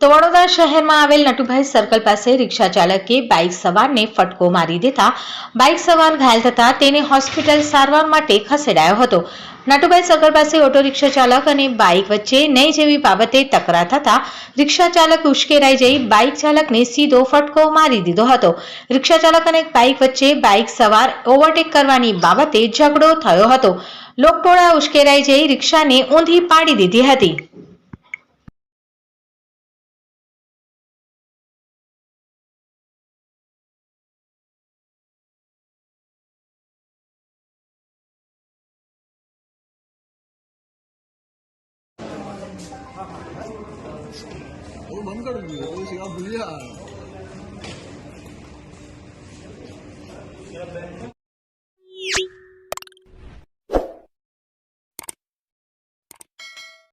તો વડોદરા શહેરમાં આવેલ નટુભાઈ સર્કલ પાસે રિક્ષા ચાલકે બાઇક સવારને ફટકો મારી દેતા બાઇક સવાર ઘાયલ થતા તેને હોસ્પિટલ સારવાર માટે ખસેડાયો હતો. નટુભાઈ સર્કલ પાસે ઓટો રિક્ષા ચાલક અને બાઇક વચ્ચે નહીં જેવી બાબતે તકરાર થતા રિક્ષા ચાલક ઉશ્કેરાઈ જઈ બાઇક ચાલકને સીધો ફટકો મારી દીધો હતો. રિક્ષા ચાલક અને બાઇક વચ્ચે બાઇક સવાર ઓવરટેક કરવાની બાબતે ઝઘડો થયો હતો. લોકટોળા ઉશ્કેરાઈ જઈ રિક્ષાને ઊંધી પાડી દીધી હતી. ਉਹ ਬੰਦ ਕਰ ਦਿਓ ਉਹ ਸੀਗਾ ਭੁੱਲਿਆ